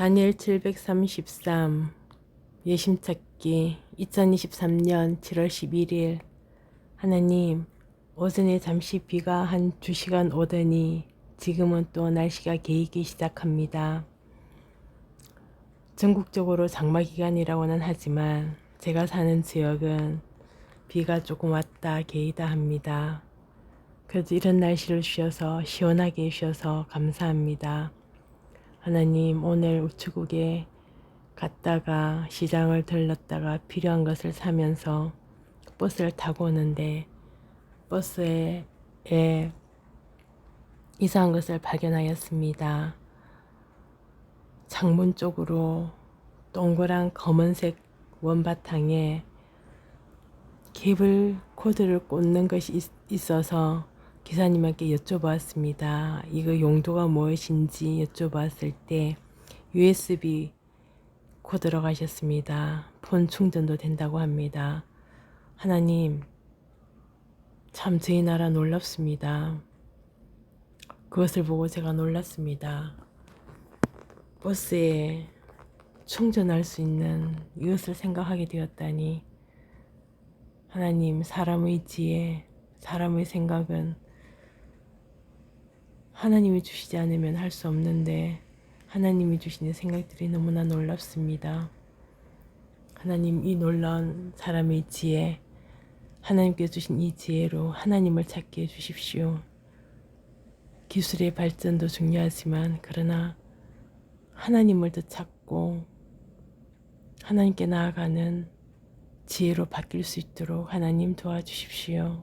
다니엘 733 예심 찾기 2023년 7월 11일 하나님 오전에 잠시 비가 한 2시간 오더니 지금은 또 날씨가 개이기 시작합니다. 전국적으로 장마 기간이라고는 하지만 제가 사는 지역은 비가 조금 왔다 개이다 합니다. 그래도 이런 날씨를 주셔서 시원하게 주셔서 감사합니다. 하나님 오늘 우체국에 갔다가 시장을 들렀다가 필요한 것을 사면서 버스를 타고 오는데 버스에 에 이상한 것을 발견하였습니다. 창문 쪽으로 동그란 검은색 원바탕에 케이블 코드를 꽂는 것이 있, 있어서 기사님에게 여쭤보았습니다. 이거 용도가 무엇인지 여쭤봤을 때 USB 코드로 가셨습니다. 폰 충전도 된다고 합니다. 하나님, 참 저희 나라 놀랍습니다. 그것을 보고 제가 놀랐습니다. 버스에 충전할 수 있는 이것을 생각하게 되었다니 하나님 사람의 지혜, 사람의 생각은 하나님이 주시지 않으면 할 수 없는데 하나님이 주시는 생각들이 너무나 놀랍습니다. 하나님 이 놀라운 사람의 지혜, 하나님께 주신 이 지혜로 하나님을 찾게 해주십시오. 기술의 발전도 중요하지만 그러나 하나님을 더 찾고 하나님께 나아가는 지혜로 바뀔 수 있도록 하나님 도와주십시오.